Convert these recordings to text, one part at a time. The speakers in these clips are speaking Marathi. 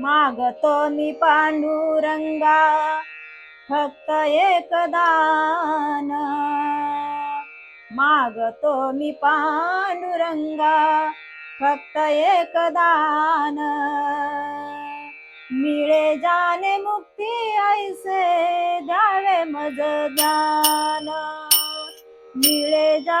मागतो मी पांडुरंगा फक्त एक दान मागतो मी पांडुरंगा फक्त एक दान मिळे जाने मुक्ती ऐसे द्यावे मज ज्ञान. मिळे जा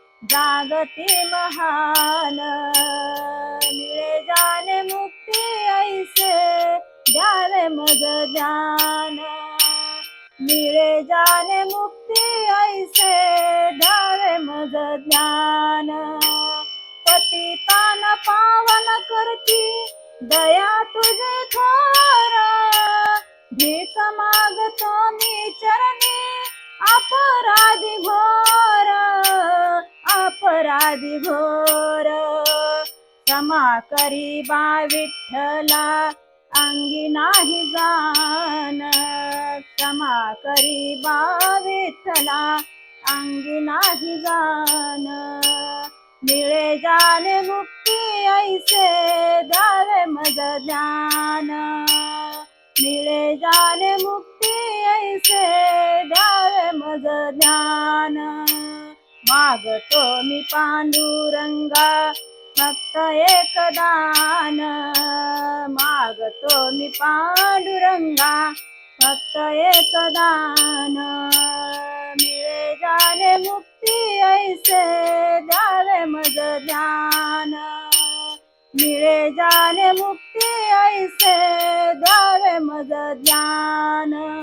जागती महान. मिळे जान मुक्ती ऐसे द्यावे मज ज्ञान. मिळे जान मुक्ती ऐसे द्यावे मज ज्ञान. पतितान पावन करती दया तुझे थोर. भीक मागतो मी चरणी अपराधी घोर. अपराधी घोर. क्षमा करी बा विठ्ठला अंगी नाही जान क्षमा करी बा विठ्ठला अंगी नाही जान मिळे जाणे मुक्ती ऐसे द्यावे मज ज्ञान. मिळे जाणे मुक्ती ऐसे द्यावे मज ज्ञान. मागतो मी पांडुरंगा फक्त एकदान. मागतो मी पांडुरंगा फक्त एकदान. मिळे जाने मुक्ती ऐसे द्यावे मज ध्यान. मिळे जाने मुक्ती ऐसे द्यावे मज ध्यान.